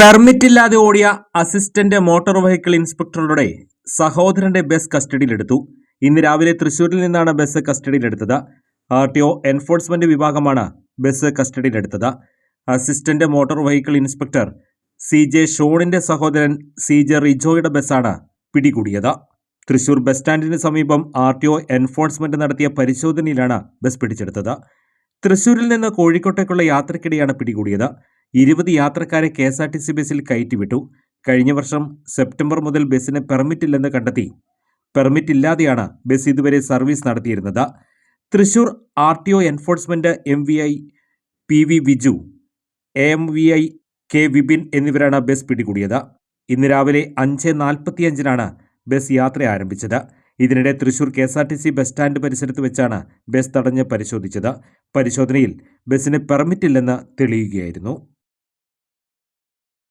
പെർമിറ്റില്ലാതെ ഓടിയ assistant motor vehicle ഇൻസ്പെക്ടറുടെ സഹോദരന്റെ bus കസ്റ്റഡിയിലെടുത്തു. ഇന്ന് രാവിലെ തൃശൂരിൽ നിന്നാണ് ബസ് കസ്റ്റഡിയിലെടുത്തത്. ആർ ടി ഒ എൻഫോഴ്സ്മെന്റ് വിഭാഗമാണ് ബസ് കസ്റ്റഡിയിലെടുത്തത്. Assistant motor vehicle inspector C J ഷോണിന്റെ സഹോദരൻ സി ജെ റിജോയുടെ ബസ്സാണ് പിടികൂടിയത്. തൃശൂർ ബസ് സ്റ്റാൻഡിന് സമീപം ആർ ടി ഒ എൻഫോഴ്സ്മെന്റ് നടത്തിയ പരിശോധനയിലാണ് ബസ് പിടിച്ചെടുത്തത്. തൃശൂരിൽ നിന്ന് കോഴിക്കോട്ടേക്കുള്ള യാത്രക്കിടെയാണ് പിടികൂടിയത്. ഇരുപത് യാത്രക്കാരെ K S R T C ബസ്സിൽ കയറ്റിവിട്ടു. കഴിഞ്ഞ വർഷം സെപ്റ്റംബർ മുതൽ ബസ്സിന് പെർമിറ്റ് ഇല്ലെന്ന് കണ്ടെത്തി. പെർമിറ്റ് ഇല്ലാതെയാണ് ബസ് ഇതുവരെ സർവീസ് നടത്തിയിരുന്നത്. Thrissur R T O enforcement M V I P V Viju A M V I K Vipin എന്നിവരാണ് ബസ് പിടികൂടിയത്. ഇന്ന് രാവിലെ അഞ്ച് നാൽപ്പത്തിയഞ്ചിനാണ് ബസ് യാത്ര ആരംഭിച്ചത്. ഇതിനിടെ Thrissur K S R T C bus stand പരിസരത്ത് വെച്ചാണ് ബസ് തടഞ്ഞ് പരിശോധിച്ചത്. പരിശോധനയിൽ ബസ്സിന് പെർമിറ്റ് ഇല്ലെന്ന് തെളിയുകയായിരുന്നു.